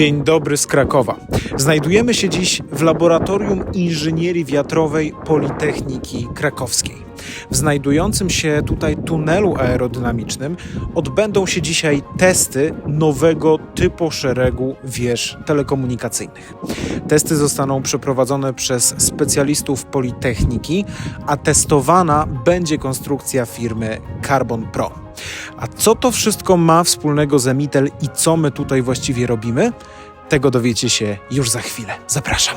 Dzień dobry z Krakowa. Znajdujemy się dziś w Laboratorium Inżynierii Wiatrowej Politechniki Krakowskiej. W znajdującym się tutaj tunelu aerodynamicznym odbędą się dzisiaj testy nowego typu szeregu wież telekomunikacyjnych. Testy zostaną przeprowadzone przez specjalistów Politechniki, a testowana będzie konstrukcja firmy Carbon Pro. A co to wszystko ma wspólnego z Emitel i co my tutaj właściwie robimy? Tego dowiecie się już za chwilę. Zapraszam.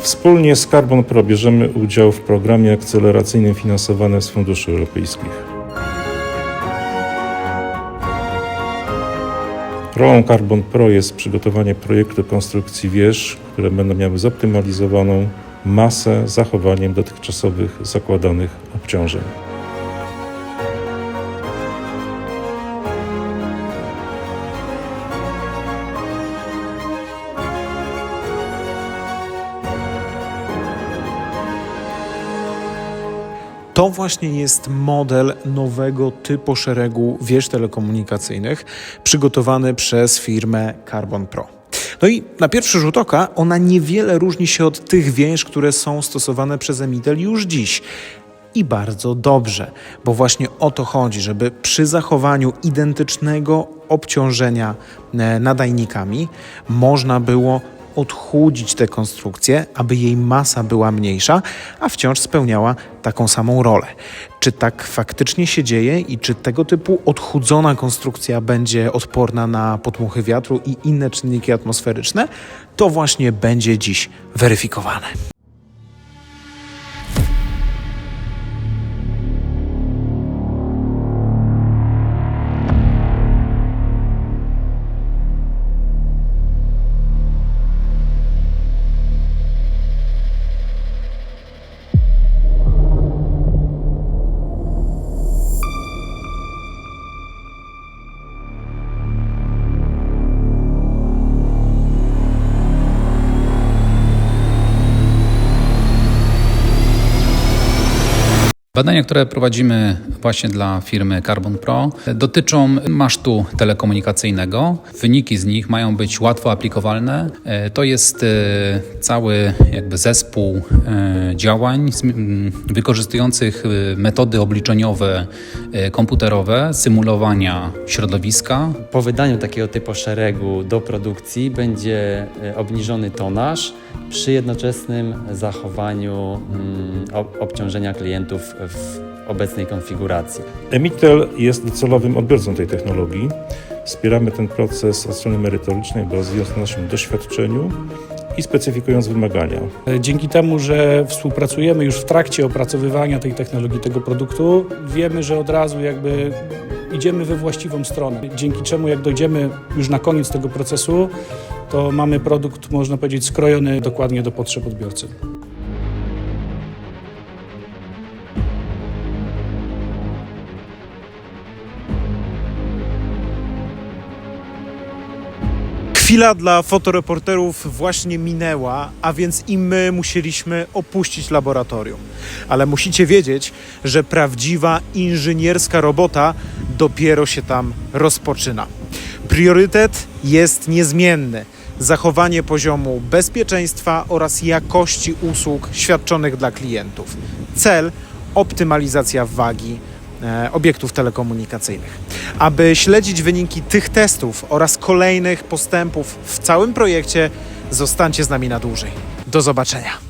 Wspólnie z Carbon Pro bierzemy udział w programie akceleracyjnym finansowanym z funduszy europejskich. Rolą Carbon Pro jest przygotowanie projektu konstrukcji wież, które będą miały zoptymalizowaną masę zachowaniem dotychczasowych zakładanych obciążeń. To właśnie jest model nowego typu szeregu wież telekomunikacyjnych przygotowany przez firmę Carbon Pro. No i na pierwszy rzut oka ona niewiele różni się od tych wież, które są stosowane przez Emitel już dziś. I bardzo dobrze, bo właśnie o to chodzi, żeby przy zachowaniu identycznego obciążenia e, nadajnikami można było odchudzić tę konstrukcję, aby jej masa była mniejsza, a wciąż spełniała taką samą rolę. Czy tak faktycznie się dzieje i czy tego typu odchudzona konstrukcja będzie odporna na podmuchy wiatru i inne czynniki atmosferyczne, to właśnie będzie dziś weryfikowane. Badania, które prowadzimy właśnie dla firmy Carbon Pro, dotyczą masztu telekomunikacyjnego. Wyniki z nich mają być łatwo aplikowalne. E, To jest e, cały jakby zespół e, działań wykorzystujących metody obliczeniowe, komputerowe, symulowania środowiska, Po wydaniu takiego typu szeregu do produkcji będzie obniżony tonaż przy jednoczesnym zachowaniu mm, ob- obciążenia klientów w obecnej konfiguracji. Emitel jest docelowym odbiorcą tej technologii. Wspieramy ten proces od strony merytorycznej, bazując na naszym doświadczeniu i specyfikując wymagania. Dzięki temu, że współpracujemy już w trakcie opracowywania tej technologii, tego produktu, wiemy, że od razu jakby idziemy we właściwą stronę. Dzięki czemu jak dojdziemy już na koniec tego procesu, to mamy produkt, można powiedzieć, skrojony dokładnie do potrzeb odbiorcy. Chwila dla fotoreporterów właśnie minęła, a więc i my musieliśmy opuścić laboratorium. Ale musicie wiedzieć, że prawdziwa inżynierska robota dopiero się tam rozpoczyna. Priorytet jest niezmienny. Zachowanie poziomu bezpieczeństwa oraz jakości usług świadczonych dla klientów. Cel optymalizacja wagi obiektów telekomunikacyjnych. Aby śledzić wyniki tych testów oraz kolejnych postępów w całym projekcie, zostańcie z nami na dłużej. Do zobaczenia.